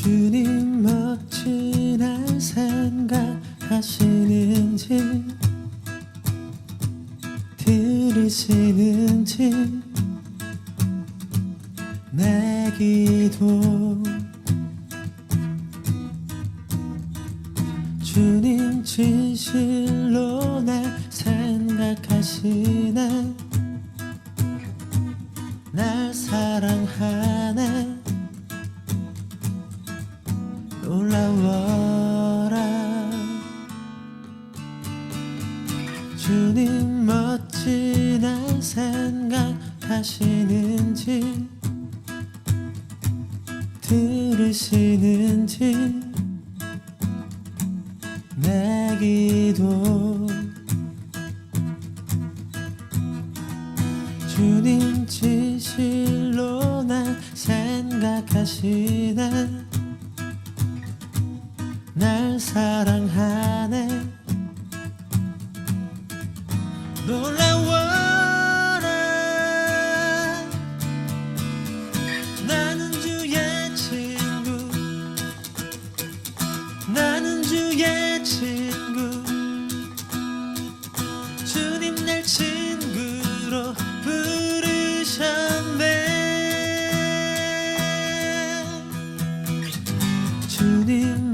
주님 멋진 날 생각하시는지 들으시는지 내 기도. 주님 진실로 날 생각하시네. 날 사랑하 주님 날 생각하시는지 들으시는지 내 기도. 주님 진실로 날 생각하시네 날 사랑하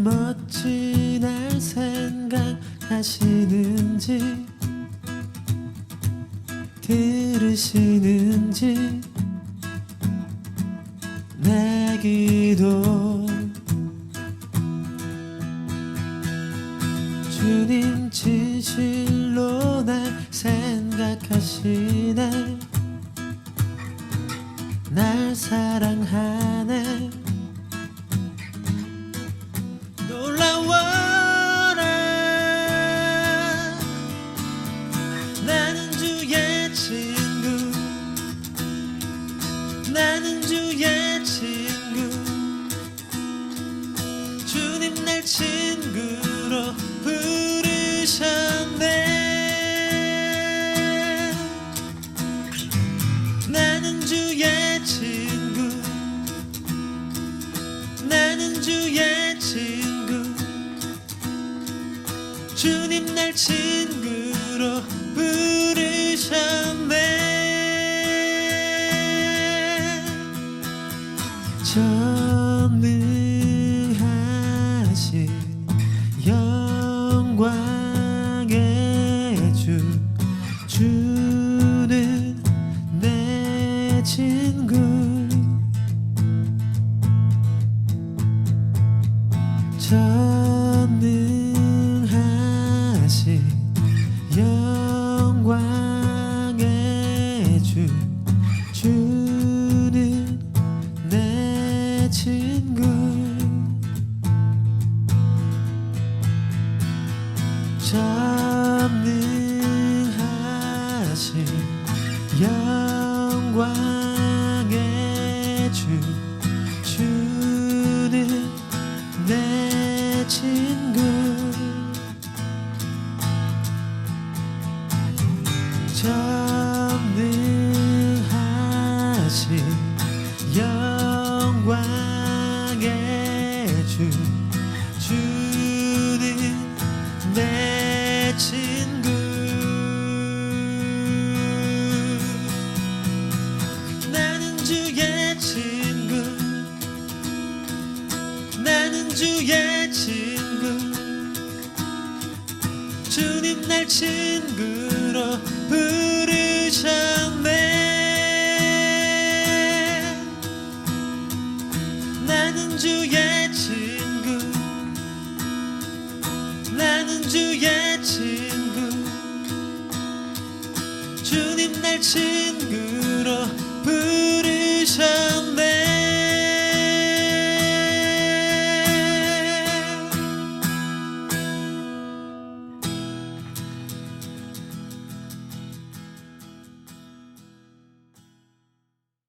멋진 날 생각하시는지 들으시는지 내 기도 주님 진실로 날 생각하시네. 날 사랑하 친구로 부르셨네. 나는 주의 친구. 나는 주의 친구. 주님 날 친구로 부르셨네. 전능 전능하신 영광의 주 주는 내 친구. 전능하신 영 전능하신 영 주님 날 친구로 부르셨네. 나는 주의 친구. 나는 주의 친구. 주님 날 친구로 부르셨네